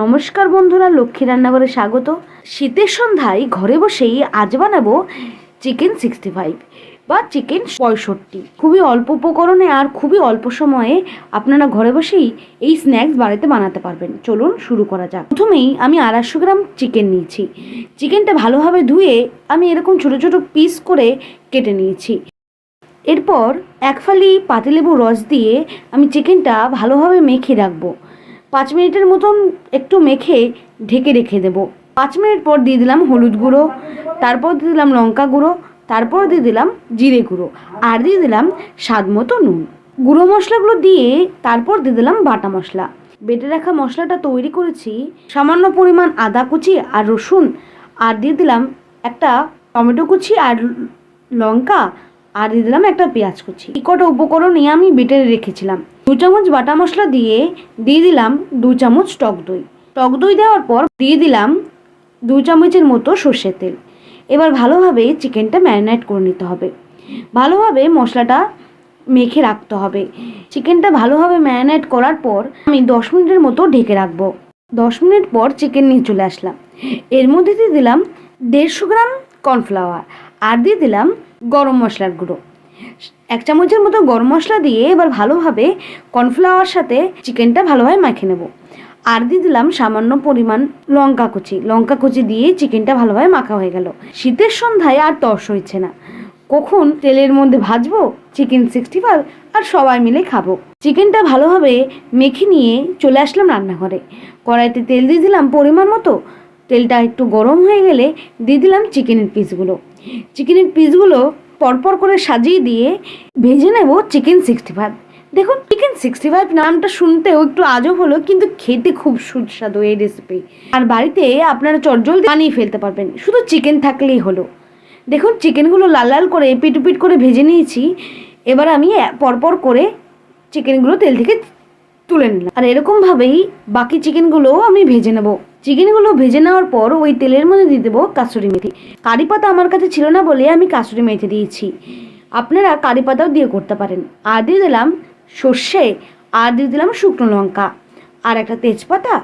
নমস্কার বন্ধুরা, লক্ষ্মী রান্নাঘরে স্বাগত। শীতের সন্ধ্যায় ঘরে বসেই আজ বানাবো চিকেন সিক্সটি ফাইভ বা চিকেন পঁয়ষট্টি। খুবই অল্প উপকরণে আর খুবই অল্প সময়ে আপনারা ঘরে বসেই এই স্ন্যাক্স বাড়িতে বানাতে পারবেন। চলুন শুরু করা যাক। প্রথমেই আমি আড়াইশো গ্রাম চিকেন নিয়েছি। চিকেনটা ভালোভাবে ধুয়ে আমি এরকম ছোটো ছোটো পিস করে কেটে নিয়েছি। এরপর এক ফালি পাতিলেবু রস দিয়ে আমি চিকেনটা ভালোভাবে মেখে রাখব। পাঁচ মিনিটের মতন একটু মেখে ঢেকে রেখে দেবো। পাঁচ মিনিট পর দিয়ে দিলাম হলুদ গুঁড়ো, তারপর দিয়ে দিলাম লঙ্কা গুঁড়ো, তারপর দিয়ে দিলাম জিরে গুঁড়ো, আর দিয়ে দিলাম স্বাদ মতো নুন। গুঁড়ো মশলাগুলো দিয়ে তারপর দিয়ে দিলাম বাটা মশলা। বেটে রাখা মশলাটা তৈরি করেছি সামান্য পরিমাণ আদা কুচি আর রসুন, আর দিয়ে দিলাম একটা টমেটো কুচি আর লঙ্কা আর দিয়ে দিলাম একটা পেঁয়াজ কুচি। এই উপকরণ নিয়ে আমি বেটে রেখেছিলাম। দু চামচ বাটা মশলা দিয়ে দিয়ে দিলাম দু চামচ টক দই। টক দই দেওয়ার পর দিয়ে দিলাম দু চামচের মতো সর্ষের তেল। এবার ভালোভাবে চিকেনটা ম্যারিনেট করে নিতে হবে। ভালোভাবে মশলাটা মেখে রাখতে হবে। চিকেনটা ভালোভাবে ম্যারিনেট করার পর আমি দশ মিনিটের মতো ঢেকে রাখব। দশ মিনিট পর চিকেন নিয়ে চলে আসলাম। এর মধ্যে দিয়ে দিলাম দেড়শো গ্রাম কর্নফ্লাওয়ার। আর দিয়ে দিলাম গরম মশলার গুঁড়ো। এক চামচের মতো গরম মশলা দিয়ে এবার ভালোভাবে কর্নফ্লাওয়ার সাথে চিকেনটা ভালোভাবে মাখিয়ে নেব। আর দিয়ে দিলাম সামান্য পরিমাণ লঙ্কা কুচি। লঙ্কা কুচি দিয়ে চিকেনটা ভালোভাবে মাখা হয়ে গেল। শীতের সন্ধ্যায় আর তর্স হচ্ছে না। কখন তেলের মধ্যে ভাজবো? চিকেন সিক্সটি ফাইভ আর সবাই মিলে খাব। চিকেনটা ভালোভাবে মেখে নিয়ে চলে আসলাম রান্নাঘরে। কড়াইতে তেল দিয়ে দিলাম পরিমাণ মতো তেলটা একটু গরম হয়ে গেলে দিয়ে দিলাম চিকেনের পিসগুলো চিকেনের পিসগুলো পরপর করে সাজিয়ে দিয়ে ভেজে নেব চিকেন সিক্সটি ফাইভ দেখুন চিকেন সিক্সটি ফাইভ নামটা শুনতেও একটু আজব হলো, কিন্তু খেতে খুব সুস্বাদু এই রেসিপি আর বাড়িতে আপনারা চটজলদি বানিয়ে ফেলতে পারবেন, শুধু চিকেন থাকলেই হলো। দেখুন চিকেনগুলো লাল লাল করে পিট পিট করে ভেজে নিয়েছি। এবার আমি পরপর করে চিকেনগুলো তেল থেকে তুলে নিলাম। আর এরকমভাবেই বাকি চিকেনগুলোও আমি ভেজে নেব। চিকেনগুলো ভেজে নেওয়ার পর ওই তেলের মধ্যে দিয়ে দেবো কাসুরি মেথি। কারি পাতা আমার কাছে ছিল না বলে আমি কাসুরি মেথি দিয়েছি। আপনারা কারি পাতাও দিয়ে করতে পারেন। আর দিয়ে দিলাম সর্ষে, আর দিয়ে দিলাম শুকনো লঙ্কা, আর একটা তেজপাতা,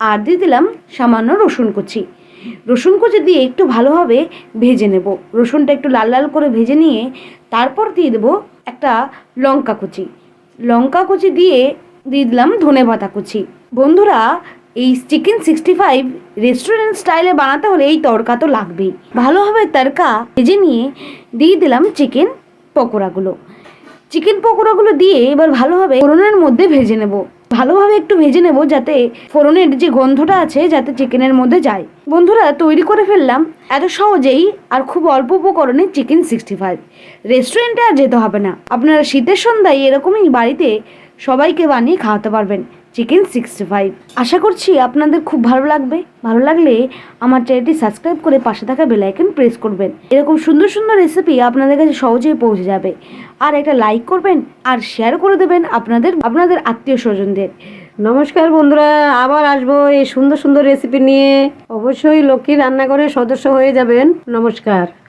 আর দিয়ে দিলাম সামান্য রসুন কুচি। রসুন কুচি দিয়ে একটু ভালোভাবে ভেজে নেব। রসুনটা একটু লাল লাল করে ভেজে নিয়ে তারপর দিয়ে দেবো একটা লঙ্কা কুচি। লঙ্কা কুচি দিয়ে দিয়ে দিলাম ধনে পাতা কুচি। বন্ধুরা এই চিকেন সিক্সটি ফাইভ রেস্টুরেন্ট স্টাইলে বানাতে হলে এই তড়কা তো লাগবেই। ভালোভাবে তড়কা ভেজে নিয়ে দিয়ে দিলাম চিকেন পকোড়াগুলো। চিকেন পকোড়াগুলো দিয়ে এবার ভালোভাবে ফোড়নের মধ্যে ভেজে নেব। ভালোভাবে একটু ভেজে নেব যাতে ফোড়নের যে গন্ধটা আছে যাতে চিকেনের মধ্যে যায়। বন্ধুরা, তৈরি করে ফেললাম। এত সহজেই আর খুব অল্প উপকরণে চিকেন সিক্সটি ফাইভ রেস্টুরেন্টে আর যেতে হবে না। আপনারা শীতের সন্ধ্যায় এরকমই বাড়িতে সবাইকে বানিয়ে খাওয়াতে পারবেন। চিকেন সিক্সটি ফাইভ আশা করছি আপনাদের খুব ভালো লাগবে। ভালো লাগলে আমার চ্যানেলটি সাবস্ক্রাইব করে পাশে থাকা বেলাইকন প্রেস করবেন। এরকম সুন্দর সুন্দর রেসিপি আপনাদের কাছে সহজেই পৌঁছে যাবে। আর একটা লাইক করবেন আর শেয়ার করে দেবেন আপনাদের আপনাদের আত্মীয় স্বজনদের। নমস্কার বন্ধুরা, আবার আসব এই সুন্দর সুন্দর রেসিপি নিয়ে। অবশ্যই লক্ষ্মী রান্নাঘরের সদস্য হয়ে যাবেন। নমস্কার।